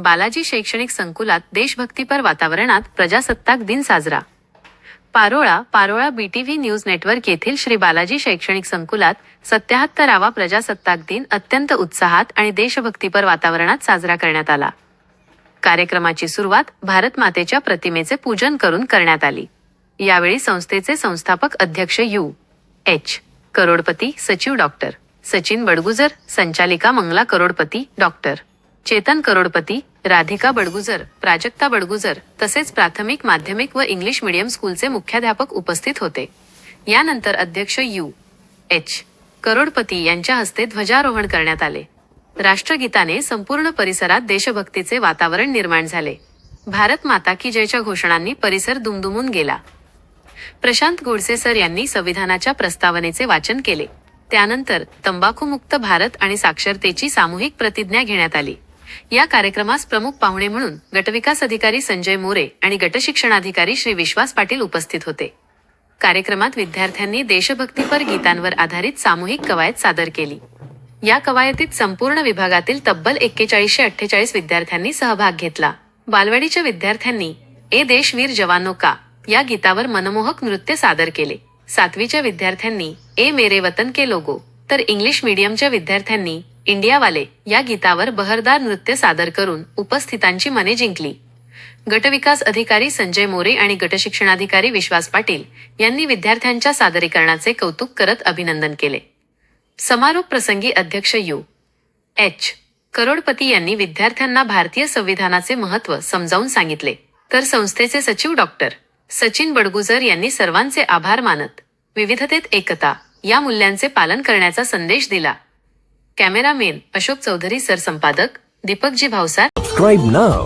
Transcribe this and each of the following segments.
बालाजी शैक्षणिक संकुलात देशभक्तीपर वातावरणात प्रजासत्ताक दिन साजरा. Parola Parola BTV news network येथील श्री बालाजी शैक्षणिक संकुलात सत्याहत्तरावा प्रजासत्ताक दिन अत्यंत उत्साहात आणि देशभक्तीपर वातावरणात साजरा करण्यात आला. कार्यक्रमाची सुरुवात भारत मातेच्या प्रतिमेचे पूजन करून करण्यात आली. यावेळी संस्थेचे संस्थापक अध्यक्ष यू. एच. करोडपती सचिव डॉक्टर. सचिन बडगुजर संचालिका मंगला करोडपती डॉक्टर. चेतन करोडपती राधिका बडगुजर प्राजक्ता बडगुजर तसेच प्राथमिक माध्यमिक व इंग्लिश मीडियम स्कूलचे मुख्याध्यापक उपस्थित होते. यानंतर अध्यक्ष यू. एच. करोडपती यांच्या हस्ते ध्वजारोहण करण्यात आले. राष्ट्रगीताने संपूर्ण परिसरात देशभक्तीचे वातावरण निर्माण झाले. भारत माता की जयच्या घोषणांनी परिसर दुमदुमून गेला. प्रशांत गोडसे सर यांनी संविधानाच्या प्रस्तावनेचे वाचन केले. त्यानंतर तंबाखूमुक्त भारत आणि साक्षरतेची सामूहिक प्रतिज्ञा घेण्यात आली. या कार्यक्रमास प्रमुख पाहुणे म्हणून गटविकास अधिकारी संजय मोरे आणि गटशिक्षणाधिकारी श्री विश्वास पाटील उपस्थित होते. कार्यक्रमात विद्यार्थ्यांनी देशभक्तीपर गीतांवर आधारित सामूहिक कवायत सादर केली. या कवायतीत संपूर्ण विभागातील तब्बल एक्केचाळीसशे अठ्ठेचाळीस विद्यार्थ्यांनी सहभाग घेतला. बालवाडीच्या विद्यार्थ्यांनी ए देशवीर जवानो का या गीतावर मनमोहक नृत्य सादर केले. सातवीच्या विद्यार्थ्यांनी ए मेरे वतन के लोगो तर इंग्लिश मीडियमच्या विद्यार्थ्यांनी इंडियावाले या गीतावर बहरदार नृत्य सादर करून उपस्थितांची मने जिंकली. गटविकास अधिकारी संजय मोरे आणि गटशिक्षणाधिकारी विश्वास पाटील यांनी विद्यार्थ्यांच्या सादरीकरणाचे कौतुक करत अभिनंदन केले. समारोप प्रसंगी अध्यक्ष यू. एच. करोडपती यांनी विद्यार्थ्यांना भारतीय संविधानाचे महत्त्व समजावून सांगितले. तर संस्थेचे सचिव डॉक्टर सचिन बडगुजर यांनी सर्वांचे आभार मानत विविधतेत एकता या मूल्यांचे पालन करण्याचा संदेश दिला. कॅमेरामेन अशोक चौधरी सरसंपादक Deepakji Bhavsar Subscribe now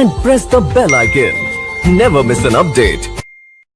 and press the bell icon. Never miss an update.